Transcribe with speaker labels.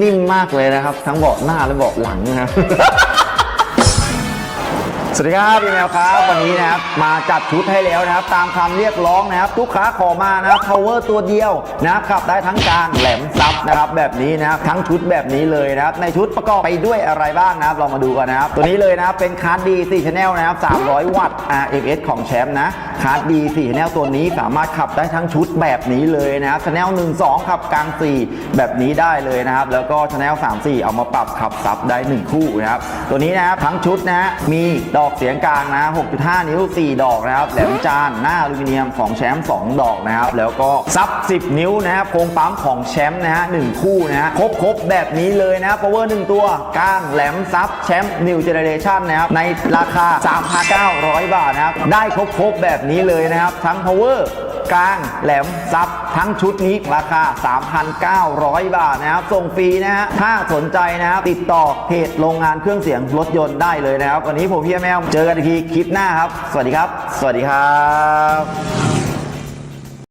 Speaker 1: นิ่มมากเลยนะครับ ทั้งเบาะหน้าและเบาะหลังนะครับ สวัสดีครับพี่แมวครับ วันนี้นะครับมาจัดชุดให้แล้วนะครับ ตามคำเรียกร้องนะครับลูกค้าขอมานะครับ power ตัวเดียวนะครับขับได้ทั้งกลางแหลมซับนะครับแบบนี้นะครับทั้งชุดแบบนี้เลยนะครับในชุดประกอบไปด้วยอะไรบ้างนะครับลองมาดูกันนะครับตัวนี้เลยนะครับเป็นคาร์ดดี4 Channel นะครับ 300 วัตต์ RMS ของแชมป์นะคาร์ดดี4 Channel ตัวนี้สามารถขับได้ทั้งชุดแบบนี้เลยนะครับ Channel 1 2 ขับกลาง 4 แบบนี้ได้เลยนะครับ แล้วก็ Channel 3 4 เอามาปรับขับซับได้ 1 คู่นะครับตัวนี้นะครับทั้งชุดนะฮะมีดอกอกเสียงกลางนะ 6.5 นิ้ว 4 ดอกนะครับ แหลมจานหน้าอลูมิเนียมของแชมป์ 2 ดอกนะครับ แล้วก็ซับ 10 นิ้วนะครับโครงปั๊มของแชมป์นะฮะ1คู่นะฮะ ครบครบแบบนี้เลยนะ power 1 ตัวกลางแหลมซับแชมป์ New Generation นะครับ ในราคา 3,900 บาทนะครับ ได้ครบครบแบบนี้เลยนะครับ ทั้ง power กลางแหลมซับทั้งชุดนี้ราคา 3,900 บาทนะครับ ส่งฟรีนะฮะ ถ้าสนใจนะครับ ติดต่อเพจโรงงานเครื่องเสียงรถยนต์ได้เลยนะครับ วันนี้ผมพี่แมวเจอกันอีกทีคลิปหน้าครับ สวัสดีครับ สวัสดีครับ